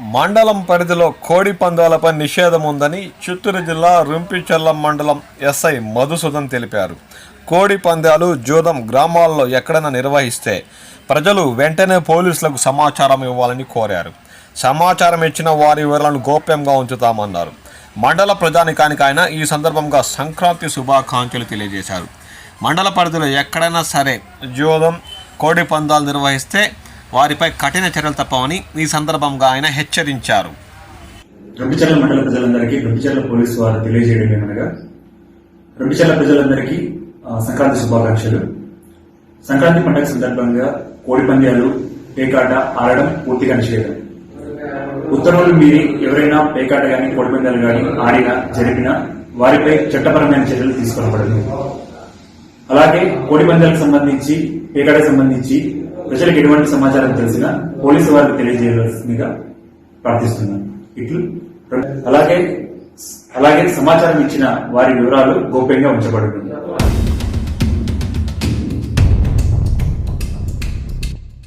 మండలం పరిధిలో కోడి పందాలపై నిషేధం ఉందని చిత్తూరు జిల్లా రుంపిచెల్లం మండలం ఎస్ఐ మధుసూదన్ తెలిపారు. కోడి పందాలు జూదం గ్రామాల్లో ఎక్కడైనా నిర్వహిస్తే ప్రజలు వెంటనే పోలీసులకు సమాచారం ఇవ్వాలని కోరారు. సమాచారం ఇచ్చిన వారి వివరాలను గోప్యంగా ఉంచుతామన్నారు. మండల ప్రజానికానికి ఆయన ఈ సందర్భంగా సంక్రాంతి శుభాకాంక్షలు తెలియజేశారు. మండల పరిధిలో ఎక్కడైనా సరే జూదం కోడి పందాలు నిర్వహిస్తే వారిపై కఠిన చర్యలు తప్పవని ఈ సందర్భంగా ఆయన హెచ్చరించారు. రెండుచర్ల మండల ప్రజలందరికీ రెండుచర్ల పోలీసు వారు తెలియజేయడం ఏమనగా రెండుచర్ల ప్రజలందరికీ సంక్రాంతి శుభాకాంక్షలు. సంక్రాంతి పండుగ సందర్భంగా కోడి పందాలు పేకాట ఆడడం పూర్తిగా నిషేధం. ఉత్తర్వులు మీరి ఎవరైనా పేకాట గాని కోడి పందాలు గాని ఆడినా జరిపినా వారిపై చట్టపరమైన చర్యలు తీసుకోబడదు అలాగే కోడి పందాలకు సంబంధించి పేకాటకు సంబంధించి ప్రజలకు ఎటువంటి సమాచారం తెలిసినా పోలీసు వారికి తెలియజేయవలసిందిగా ప్రార్థిస్తున్నాను. ఇట్లు అలాగే అలాగే సమాచారం ఇచ్చిన వారి వివరాలు గోప్యంగా ఉంచబడుతుంది.